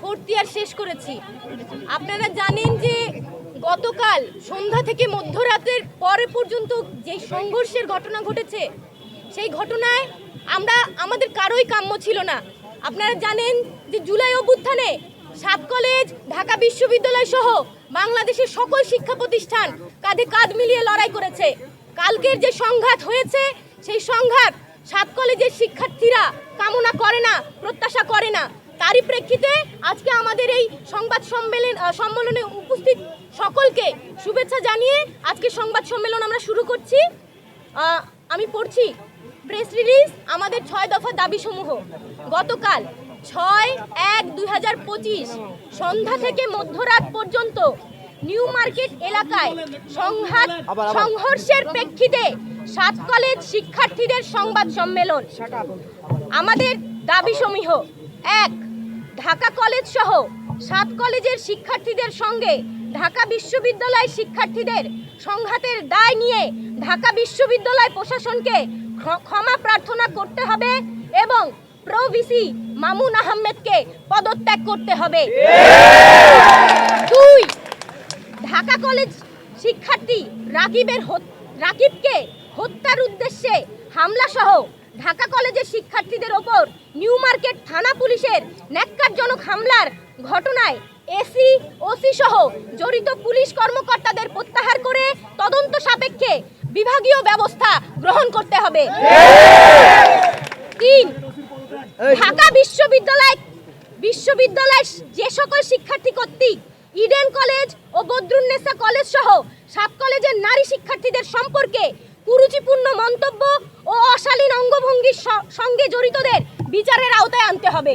Fourth year শেষ করেছি। আপনারা জানেন যে গতকাল সন্ধ্যা থেকে মধ্যরাতের পরে পর্যন্ত যে সংঘর্ষের ঘটনা ঘটেছে, সেই ঘটনায় আমরা, আমাদের কারোই কাম্য ছিল না। আপনারা জানেন যে জুলাই অভ্যুত্থানে সাত কলেজ ঢাকা বিশ্ববিদ্যালয় সহ বাংলাদেশের সকল শিক্ষা প্রতিষ্ঠান কাঁধে কাঁধ মিলিয়ে লড়াই করেছে। কালকের যে সংঘাত হয়েছে, সেই সংঘাত সাত কলেজের শিক্ষার্থীরা কামনা করে না, প্রত্যাশা করে না। তারই প্রেক্ষিতে আজকে আমাদের এই সংবাদ সম্মেলন সম্মেলনে উপস্থিত সকলকে শুভেচ্ছা জানিয়ে আজকে সংবাদ সম্মেলন আমরা শুরু করছি। আমি পড়ছি প্রেস রিলিজ আমাদের ছয় দফা দাবিসমূহ। গতকাল ছয় এক দুই হাজার পঁচিশ সন্ধ্যা থেকে মধ্যরাত পর্যন্ত নিউ মার্কেট এলাকায় সংঘাত সংঘর্ষের প্রেক্ষিতে সাত কলেজ শিক্ষার্থীদের সংবাদ সম্মেলন। আমাদের দাবি সমূহ এক ঢাকা কলেজ সহ সাত কলেজের শিক্ষার্থীদের সঙ্গে ঢাকা বিশ্ববিদ্যালয় শিক্ষার্থীদের সংঘাতের দায় নিয়ে ঢাকা বিশ্ববিদ্যালয় প্রশাসনকে ক্ষমা প্রার্থনা করতে হবে এবং প্রো ভিসি মামুন আহমেদকে পদত্যাগ করতে হবে। দুই, ঢাকা কলেজ শিক্ষার্থী রাকিবের রাকিবকে হত্যার উদ্দেশ্যে হামলা সহ ঢাকা কলেজের শিক্ষার্থীদের ওপর নিউ মার্কেট থানা পুলিশের ন্যাক্কারজনক হামলার ঘটনায় এসি, ওসি সহ জড়িত পুলিশ কর্মকর্তাদের প্রত্যাহার করে তদন্ত সাপেক্ষে বিভাগীয় ব্যবস্থা গ্রহণ করতে হবে। তিন, ঢাকা বিশ্ববিদ্যালয় বিশ্ববিদ্যালয়ের যে সকল শিক্ষার্থী কর্তৃক ইডেন কলেজ ও বদরুন্নেসা কলেজ সহ সাত কলেজের নারী শিক্ষার্থীদের সম্পর্কে কুরুচিপূর্ণ মন্তব্য স- সঙ্গে জড়িতদের বিচারের আওতায় আনতে হবে।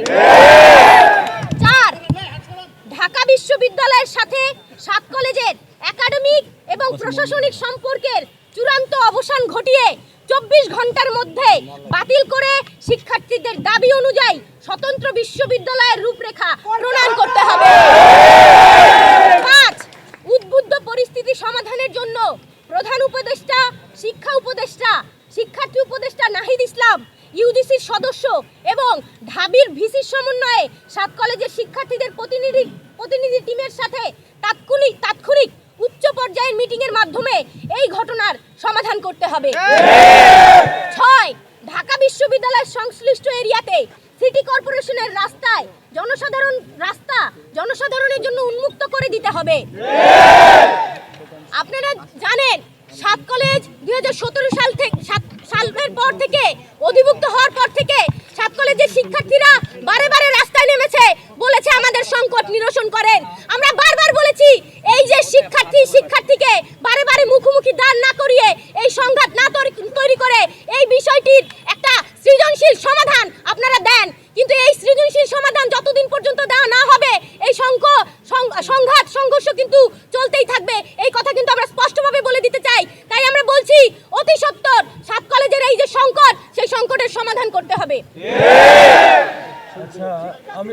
চার ঢাকা বিশ্ববিদ্যালয়ের সাথে সাত কলেজের একাডেমিক এবং প্রশাসনিক সম্পর্কের চূড়ান্ত অবসান ঘটিয়ে চব্বিশ ঘণ্টার মধ্যে বাতিল করে শিক্ষার্থীদের দাবি অনুযায়ী স্বতন্ত্র বিশ্ববিদ্যালয়ের রূপরেখা প্রণয়ন করতে হবে। পাঁচ উদ্বুদ্ধ পরিস্থিতি সমাধানের জন্য প্রধান উপদেষ্টা শিক্ষা উপদেষ্টা শিক্ষার্থী উপদেষ্টা নাহিদ ইসলাম ইউজিসির সদস্য এবং ঢাবির ভিসির সমন্বয়ে সাত কলেজের শিক্ষার্থীদের প্রতিনিধি প্রতিনিধি টিমের সাথে তাৎক্ষণিক তাৎক্ষণিক উচ্চ পর্যায়ের মিটিংয়ের মাধ্যমে এই ঘটনার সমাধান করতে হবে। ছয়, ঢাকা বিশ্ববিদ্যালয়ের সংশ্লিষ্ট এরিয়াতে সিটি কর্পোরেশনের রাস্তায় জনসাধারণ, রাস্তা জনসাধারণের জন্য উন্মুক্ত করে দিতে হবে। আপনারা জানেন সাত কলেজ দুই হাজার সতেরো সাল থেকে সালের পর থেকে অধিভুক্ত হওয়ার পর থেকে সাত কলেজের শিক্ষার্থীরা বারে বারে রাস্তায় নেমেছে বলেছে আমাদের সংকট নিরসন করেন। আমরা বারবার বলেছি, এই যে শিক্ষার্থী শিক্ষার্থীকে বারে বারে মুখোমুখি দান না করিয়ে এই সংঘাত না তৈরি- তৈরি করে এই বিষয়টির একটা সৃজনশীল সমাধান আপনারা দেন কিন্তু এই সৃজনশীল সমাধান যতদিন পর্যন্ত দেওয়া না হবে এই সংঘ সং- সংঘাত সংঘর্ষ কিন্তু চলতেই থাকবে এই কথা কিন্তু আমরা স্পষ্টভাবে বলে দিতে চাই তাই আমরা বলছি অতি সত্বর সাত কলেজের এই যে সংকট সেই সংকটের সমাধান করতে হবে আচ্ছা আমি